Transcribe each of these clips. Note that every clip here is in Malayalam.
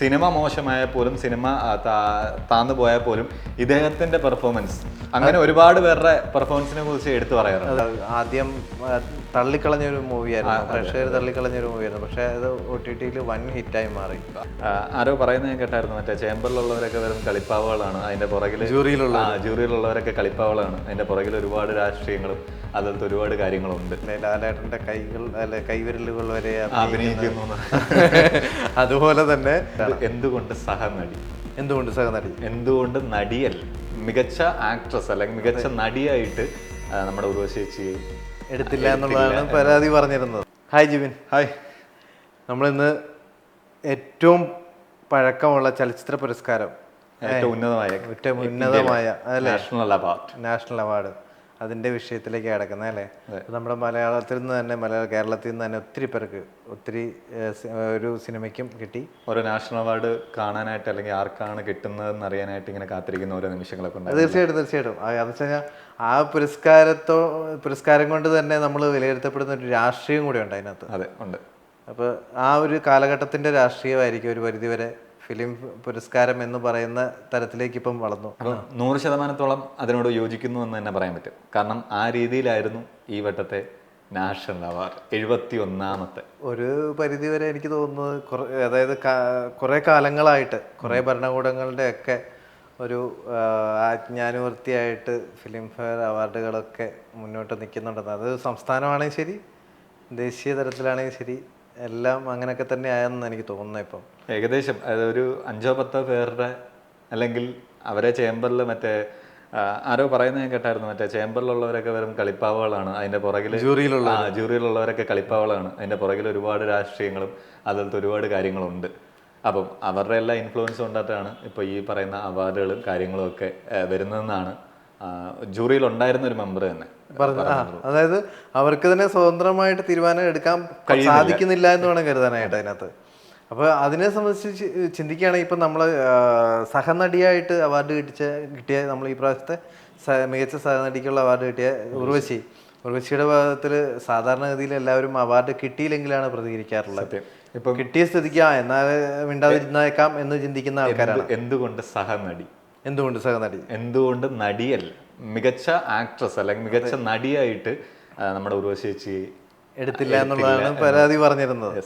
സിനിമ മോശമായ പോലും സിനിമ താന്നു പോയാൽ പോലും ഇദ്ദേഹത്തിന്റെ പെർഫോമൻസ് അങ്ങനെ ഒരുപാട് പേരുടെ പെർഫോമൻസിനെ കുറിച്ച് എടുത്തു പറയാറുണ്ട്. ആദ്യം തള്ളിക്കളഞ്ഞ തള്ളിക്കളഞ്ഞൊരു മൂവിയായിരുന്നു. പ്രേക്ഷകർ തള്ളിക്കളഞ്ഞൊരു മൂവിയായിരുന്നു. പക്ഷേ അത് ഒ ടി ടിയിൽ വൻ ഹിറ്റായി മാറി. ആരോ പറയുന്നത് ഞാൻ കേട്ടായിരുന്നു. മറ്റേ ചേമ്പറിലുള്ളവരൊക്കെ വെറും കളിപ്പാവുകളാണ്. അതിന്റെ പുറകിൽ ജൂറിയിലുള്ള ജൂറിയിലുള്ളവരൊക്കെ കളിപ്പാവുകളാണ് അതിന്റെ പുറകിൽ ഒരുപാട് രാഷ്ട്രീയങ്ങളും അതിലത്തെ ഒരുപാട് കാര്യങ്ങളുണ്ട്. ലാലേട്ടന്റെ കൈകൾ അല്ലെ കൈവിരലുകൾ വരെ അഭിനയിക്കുന്നു. അതുപോലെ തന്നെ എന്തുകൊണ്ട് സഹനടി എന്തുകൊണ്ട് സഹനടി എന്തുകൊണ്ട് നടിയല്ല മികച്ച ആക്ട്രസ് അല്ലെങ്കിൽ മികച്ച നടിയായിട്ട് നമ്മുടെ ഉർവശേച്ചി എടുത്തില്ല എന്നുള്ളതാണ് പരാതി പറഞ്ഞിരുന്നത്. ഹായ് ജിബിൻ. ഹായ്. നമ്മളിന്ന് ഏറ്റവും പഴക്കമുള്ള ചലച്ചിത്ര പുരസ്കാരം. ഏറ്റവും ഉന്നതമായ ഏറ്റവും ഉന്നതമായ നാഷണൽ അവാർഡ് നാഷണൽ അവാർഡ് അതിന്റെ വിഷയത്തിലേക്ക് കിടക്കുന്നത് അല്ലേ? നമ്മുടെ മലയാളത്തിൽ നിന്ന് തന്നെ മലയാള കേരളത്തിൽ നിന്ന് തന്നെ ഒത്തിരി പേർക്ക് ഒത്തിരി ഒരു സിനിമയ്ക്കും കിട്ടി. ഓരോ നാഷണൽ അവാർഡ് കാണാനായിട്ട് അല്ലെങ്കിൽ ആർക്കാണ് കിട്ടുന്നതെന്ന് അറിയാനായിട്ട് ഇങ്ങനെ കാത്തിരിക്കുന്ന ഓരോ നിമിഷങ്ങളൊക്കെ ഉണ്ട് തീർച്ചയായിട്ടും തീർച്ചയായിട്ടും. അതെന്ന് വെച്ച് കഴിഞ്ഞാൽ ആ പുരസ്കാരത്തോ പുരസ്കാരം കൊണ്ട് തന്നെ നമ്മൾ വിലയിരുത്തപ്പെടുന്ന ഒരു രാഷ്ട്രീയം കൂടി ഉണ്ട് അതിനകത്ത്. അതെ ഉണ്ട്. അപ്പോൾ ആ ഒരു കാലഘട്ടത്തിന്റെ രാഷ്ട്രീയമായിരിക്കും ഒരു പരിധിവരെ ഫിലിം പുരസ്കാരം എന്ന് പറയുന്ന തരത്തിലേക്ക് ഇപ്പം വളർന്നു. അപ്പം നൂറ് ശതമാനത്തോളം അതിനോട് യോജിക്കുന്നു എന്ന് തന്നെ പറയാൻ പറ്റും. കാരണം ആ രീതിയിലായിരുന്നു ഈ വട്ടത്തെ നാഷണൽ അവാർഡ് എഴുപത്തി ഒന്നാമത്തെ ഒരു പരിധിവരെ എനിക്ക് തോന്നുന്നത് അതായത് കുറെ കാലങ്ങളായിട്ട് കുറേ ഭരണകൂടങ്ങളുടെ ഒക്കെ ഒരു ആജ്ഞാനുവർത്തിയായിട്ട് ഫിലിം ഫെയർ അവാർഡുകളൊക്കെ മുന്നോട്ട് നിൽക്കുന്നുണ്ടെന്ന്. അത് സംസ്ഥാനമാണെങ്കിൽ ശരി ദേശീയ തലത്തിലാണെങ്കിൽ ശരി എല്ലാം അങ്ങനെയൊക്കെ തന്നെ ആയെന്ന് എനിക്ക് തോന്നുന്നു ഇപ്പം. ഏകദേശം ഒരു അഞ്ചോ പത്തോ പേരുടെ അല്ലെങ്കിൽ അവരെ ചേമ്പറിൽ മറ്റേ ആരോ പറയുന്നത് ഞാൻ കേട്ടായിരുന്നു. മറ്റേ ചേമ്പറിലുള്ളവരൊക്കെ വെറും കളിപ്പാവുകളാണ്. അതിന്റെ പുറകിൽ ജൂറിയിലുള്ള ആ ജൂറിയിലുള്ളവരൊക്കെ കളിപ്പാവുകളാണ്. അതിന്റെ പുറകിൽ ഒരുപാട് രാഷ്ട്രീയങ്ങളും അതിലത്തെ ഒരുപാട് കാര്യങ്ങളുണ്ട്. അപ്പം അവരുടെ എല്ലാ ഇൻഫ്ലുവൻസ് കൊണ്ടിട്ടാണ് ഇപ്പോൾ ഈ പറയുന്ന അവാർഡുകളും കാര്യങ്ങളും ഒക്കെ വരുന്നതെന്നാണ് ജൂറിയിൽ ഉണ്ടായിരുന്ന ഒരു മെമ്പർ തന്നെ. അതായത് അവർക്ക് തന്നെ സ്വതന്ത്രമായിട്ട് തീരുമാനം എടുക്കാൻ സാധിക്കുന്നില്ല എന്ന് വേണം കരുതാനായിട്ട് അതിനകത്ത്. അപ്പോൾ അതിനെ സംബന്ധിച്ച് ചിന്തിക്കുകയാണെങ്കിൽ ഇപ്പം നമ്മൾ സഹനടിയായിട്ട് അവാർഡ് കിട്ടിച്ച കിട്ടിയ നമ്മൾ ഈ പ്രാവശ്യത്തെ മികച്ച സഹനടിക്കുള്ള അവാർഡ് കിട്ടിയ ഉർവശി. ഉർവശിയുടെ ഭാഗത്തിൽ സാധാരണഗതിയിൽ എല്ലാവരും അവാർഡ് കിട്ടിയില്ലെങ്കിലാണ് പ്രതികരിക്കാറുള്ളത്. ഇപ്പൊ ഇപ്പം കിട്ടിയ സ്ഥിതിക്ക് ആ എന്നാൽ മിണ്ടാതിരുന്നേക്കാം എന്ന് ചിന്തിക്കുന്ന ആൾക്കാരാണ്. എന്തുകൊണ്ട് സഹനടി? എന്തുകൊണ്ട് സഹനടി എന്തുകൊണ്ട് നടിയല്ല മികച്ച ആക്ട്രസ് അല്ലെങ്കിൽ മികച്ച നടിയായിട്ട് നമ്മുടെ നമ്മുടെ ഉർവശേച്ചി എടുത്തില്ല എന്നുള്ളതാണ് പരാതി പറഞ്ഞിരുന്നത്.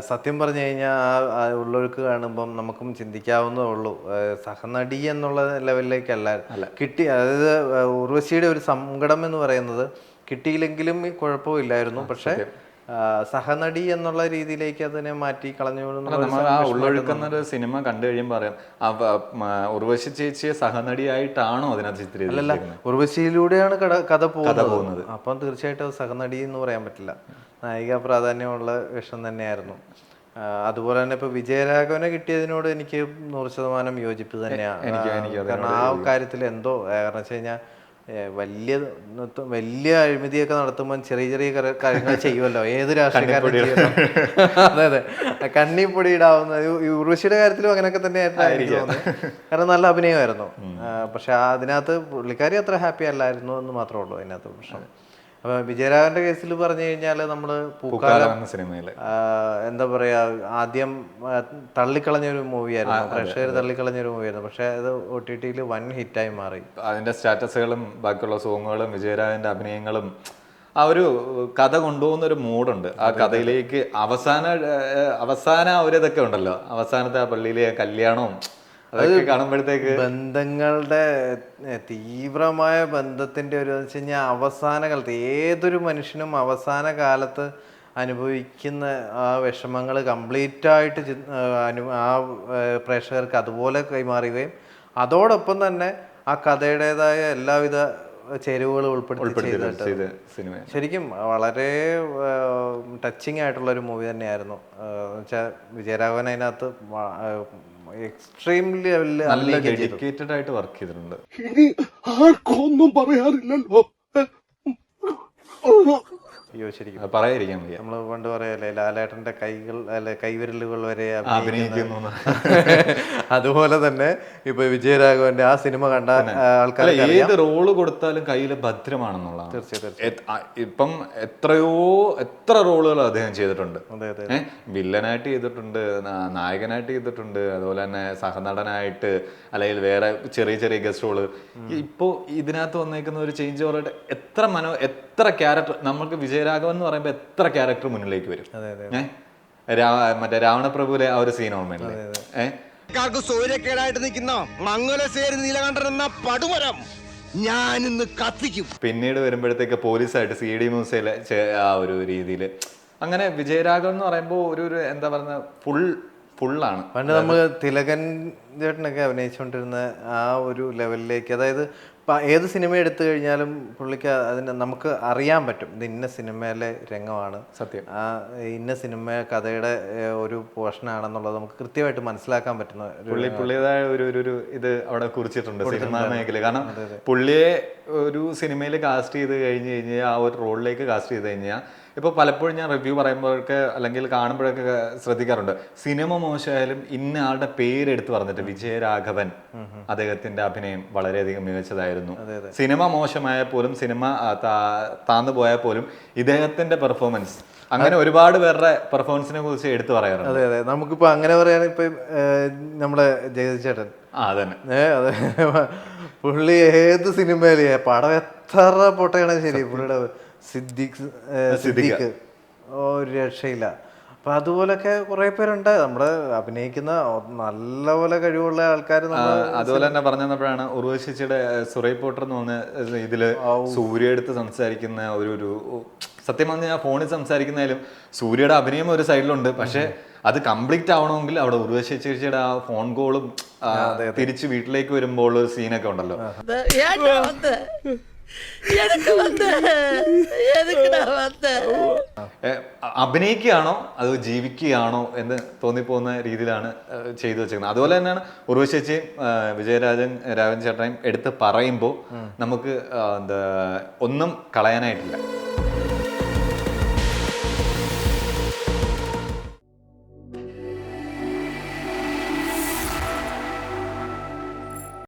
സത്യം പറഞ്ഞു കഴിഞ്ഞാൽ ആ- ഉള്ളൊഴുക്ക് കാണുമ്പം നമുക്കും ചിന്തിക്കാവുന്നതേ ഉള്ളൂ. സഹനടി എന്നുള്ള ലെവലിലേക്കല്ല. കിട്ടി അതായത് ഉർവശിയുടെ ഒരു സങ്കടം എന്ന് പറയുന്നത് കിട്ടിയില്ലെങ്കിലും കുഴപ്പമില്ലായിരുന്നു. പക്ഷെ സഹനടി എന്നുള്ള രീതിയിലേക്ക് അതിനെ മാറ്റി കളഞ്ഞു നമ്മൾ ആ ഉള്ളൊഴുക്കുന്ന ഒരു സിനിമ കണ്ടു കഴിയുമ്പോൾ പറയാം ഉർവശി ചേച്ചിയെ സഹനടിയായിട്ടാണോ അതിനകത്ത് ചിത്രീകരിച്ചിരിക്കുന്നത്? ഉർവശിയിലൂടെയാണ് കട കഥ പോകുന്നത്. പോകുന്നത്. അപ്പം തീർച്ചയായിട്ടും സഹനടി എന്ന് പറയാൻ പറ്റില്ല. നായിക പ്രാധാന്യമുള്ള വിഷം തന്നെയായിരുന്നു. അതുപോലെ തന്നെ ഇപ്പൊ വിജയരാഘവനെ കിട്ടിയതിനോട് എനിക്ക് നൂറ് ശതമാനം യോജിപ്പ് തന്നെയാണ്. കാരണം ആ കാര്യത്തിൽ എന്തോ കാരണം വെച്ച് കഴിഞ്ഞാൽ വലിയ വലിയ അഴിമതിയൊക്കെ നടത്തുമ്പോൾ ചെറിയ ചെറിയ കാര്യങ്ങൾ ചെയ്യുമല്ലോ ഏത് രാഷ്ട്രീയക്കാരും ചെയ്യുമല്ലോ. അതെ അതെ. കണ്ണി പൊടി ഇടാവുന്ന ഈ- ഈ ഉർവശിയുടെ കാര്യത്തിലും അങ്ങനെയൊക്കെ തന്നെ കാരണം നല്ല അഭിനയമായിരുന്നു. പക്ഷെ അതിനകത്ത് പുള്ളിക്കാരി അത്ര ഹാപ്പി അല്ലായിരുന്നു എന്ന് മാത്രമേ ഉള്ളൂ അതിനകത്ത് പ്രശ്നം. അപ്പൊ വിജയരാഘവന്റെ കേസിൽ പറഞ്ഞു കഴിഞ്ഞാൽ നമ്മൾ പൂക്കാലം എന്ന സിനിമയിൽ. എന്താ പറയാ ആദ്യം തള്ളിക്കളഞ്ഞ ഒരു മൂവിയായിരുന്നു. പ്രേക്ഷകർ തള്ളിക്കളഞ്ഞ ഒരു മൂവിയായിരുന്നു. പക്ഷെ അത് ഒ ടി ടിയിൽ വൻ ഹിറ്റായി മാറി. അതിന്റെ സ്റ്റാറ്റസുകളും ബാക്കിയുള്ള സോങ്ങുകളും വിജയരാഘവന്റെ അഭിനയങ്ങളും ആ ഒരു കഥ കൊണ്ടുപോകുന്ന ഒരു മൂഡുണ്ട്. ആ കഥയിലേക്ക് അവസാന അവസാന അവരിതൊക്കെ ഒരു ഇതൊക്കെ ഉണ്ടല്ലോ. അവസാനത്തെ ആ പള്ളിയിലെ കല്യാണവും അതൊക്കെ കാണുമ്പോഴത്തേക്ക് ബന്ധങ്ങളുടെ തീവ്രമായ ബന്ധത്തിന്റെ ഒരു വെച്ച് കഴിഞ്ഞാൽ അവസാന കാലത്ത് ഏതൊരു മനുഷ്യനും അവസാന കാലത്ത് അനുഭവിക്കുന്ന ആ വിഷമങ്ങൾ കംപ്ലീറ്റ് ആയിട്ട് ആ, അനു- ആ പ്രേക്ഷകർക്ക് അതുപോലെ കൈമാറുകയും അതോടൊപ്പം തന്നെ ആ കഥയുടേതായ എല്ലാവിധ ചേരുവകളും ഉൾപ്പെടുത്തി സിനിമ ശരിക്കും വളരെ ടച്ചിങ് ആയിട്ടുള്ള ഒരു മൂവി തന്നെയായിരുന്നു. വെച്ചാൽ വിജയരാഘവൻ അതിനകത്ത് എക്സ്ട്രീം ലെവലിൽ നല്ല ഡെഡിക്കേറ്റഡ് ആയിട്ട് വർക്ക് ചെയ്തിട്ടുണ്ട്. ഇനി ആർക്കൊന്നും പറയാറില്ലല്ലോ. ശരിക്കും പറയാതിരിക്കാൻ വയ്യ. നമ്മൾ പണ്ട് പറയല്ലേ ലാലേട്ടന്റെ കൈകൾ അല്ലെ കൈവിരലുകൾ വരെ അഭിനയിക്കുന്നു അതുപോലെ തന്നെ ഇപ്പൊ വിജയരാഘവന്റെ ആ സിനിമ കണ്ട ആൾക്കാർ ഏത് റോൾ കൊടുത്താലും കയ്യിൽ ഭദ്രമാണെന്നുള്ളതാണ്. തീർച്ചയായും ഇപ്പം എത്രയോ എത്ര റോളുകൾ അദ്ദേഹം ചെയ്തിട്ടുണ്ട്. വില്ലനായിട്ട് ചെയ്തിട്ടുണ്ട് നായകനായിട്ട് ചെയ്തിട്ടുണ്ട് അതുപോലെ തന്നെ സഹനടനായിട്ട് അല്ലെങ്കിൽ വേറെ ചെറിയ ചെറിയ ഗസ്റ്റ് റോൾ. ഇപ്പോ ഇതിനകത്ത് വന്നേക്കുന്ന ഒരു ചേഞ്ച് ഓവറായിട്ട് എത്ര മനോ എത്ര ക്യാരക്ടർ നമുക്ക് വിജയരാഘവൻ എന്ന് പറയുമ്പോൾ എത്ര ക്യാരക്ടർ മുന്നിലേക്ക് വരും? ഏഹ് മറ്റേ രാവണപ്രഭുവിലെ ആ ഒരു സീൻ ഓർമ്മയില്ലേ ഏഹ് സൂര്യക്കേടായിട്ട് നിൽക്കുന്ന മംഗലശ്ശേരി നീലകണ്ഠൻ എന്ന പടുമരം ഞാൻ ഇന്ന് കത്തിക്കും. പിന്നീട് വരുമ്പോഴത്തേക്ക് പോലീസായിട്ട് സി ഡി മ്യൂസിയിലെ ആ ഒരു രീതിയിൽ അങ്ങനെ വിജയരാഘവൻ എന്ന് പറയുമ്പോൾ ഒരു ഒരു എന്താ പറയുന്ന ഫുൾ ഫുള്ളാണ് പണ്ട് നമ്മൾ തിലകൻ ചേട്ടനൊക്കെ അഭിനയിച്ചുകൊണ്ടിരുന്ന ആ ഒരു ലെവലിലേക്ക് അതായത് ഇപ്പം ഏത് സിനിമ എടുത്തു കഴിഞ്ഞാലും പുള്ളിക്ക് അതിന് നമുക്ക് അറിയാൻ പറ്റും. ഇത് ഇന്ന സിനിമയിലെ രംഗമാണ്. സത്യം. ആ ഇന്ന സിനിമ കഥയുടെ ഒരു പോർഷനാണെന്നുള്ളത് നമുക്ക് കൃത്യമായിട്ട് മനസ്സിലാക്കാൻ പറ്റുന്ന പുള്ളി പുള്ളിയതായ ഒരു ഒരു ഒരു ഇത് അവിടെ കുറിച്ചിട്ടുണ്ട് സിനിമാ മേഖല കാരണം പുള്ളിയെ ഒരു സിനിമയിൽ കാസ്റ്റ് ചെയ്ത് കഴിഞ്ഞ് കഴിഞ്ഞാൽ ആ ഒരു റോളിലേക്ക് കാസ്റ്റ് ചെയ്ത് കഴിഞ്ഞാൽ ഇപ്പോൾ പലപ്പോഴും ഞാൻ റിവ്യൂ പറയുമ്പോഴൊക്കെ അല്ലെങ്കിൽ കാണുമ്പോഴൊക്കെ ശ്രദ്ധിക്കാറുണ്ട്. സിനിമ മോശമായാലും ഇന്ന ആളുടെ പേരെടുത്ത് പറഞ്ഞിട്ട് വിജയരാഘവൻ അദ്ദേഹത്തിന്റെ അഭിനയം വളരെയധികം മികച്ചതായിരുന്നു. സിനിമ മോശമായ പോലും സിനിമ താന്നു പോയാൽ പോലും ഇദ്ദേഹത്തിന്റെ പെർഫോമൻസ് അങ്ങനെ ഒരുപാട് പേരുടെ പെർഫോമൻസിനെ കുറിച്ച് എടുത്തു പറയാറുണ്ട്. അതെ അതെ. നമുക്കിപ്പോ അങ്ങനെ പറയുകയാണെങ്കിൽ ഇപ്പൊ നമ്മുടെ ജഗതി ചേട്ടൻ. ആ അതന്നെ. അതെ. പുള്ളി ഏത് സിനിമയിലേ പടം എത്ര പൊട്ടയാണ് ശരി പുള്ളിയുടെ സിദ്ദിഖ് സിദ്ദിഖ്. ഒരു രക്ഷയില്ല. അപ്പൊ അതുപോലൊക്കെ കുറെ പേരുണ്ട്. നമ്മുടെ അഭിനയിക്കുന്ന നല്ലപോലെ കഴിവുള്ള ആൾക്കാർ അതുപോലെ തന്നെ പറഞ്ഞപ്പോഴാണ് തന്നപ്പോഴാണ് ഉർവശിച്ചിയുടെ സുറൈ പോട്ടർ എന്ന് പറഞ്ഞ ഇതിൽ സൂര്യ എടുത്ത് സംസാരിക്കുന്ന ഒരു ഒരു സത്യം പറഞ്ഞാൽ ഞാൻ ഫോണിൽ സംസാരിക്കുന്നതിലും സൂര്യയുടെ അഭിനയം ഒരു സൈഡിലുണ്ട്. പക്ഷെ അത് കംപ്ലീറ്റ് ആവണമെങ്കിൽ അവിടെ ഉർവശി ചേച്ചിയുടെ ആ ഫോൺ കോളും തിരിച്ച് വീട്ടിലേക്ക് വരുമ്പോൾ സീനൊക്കെ ഉണ്ടല്ലോ. എതുക്ക് വന്ന് അഭിനയിക്കുകയാണോ? അത് ജീവിക്കുകയാണോ എന്ന് തോന്നിപ്പോകുന്ന രീതിയിലാണ് ചെയ്തു വെച്ചിരിക്കുന്നത്. അതുപോലെ തന്നെയാണ് ഉർവശേച്ചിയും വിജയരാജൻ രാഘവൻ ചേട്ടനെയും എടുത്ത് പറയുമ്പോൾ നമുക്ക് എന്താ ഒന്നും കളയാനായിട്ടില്ല.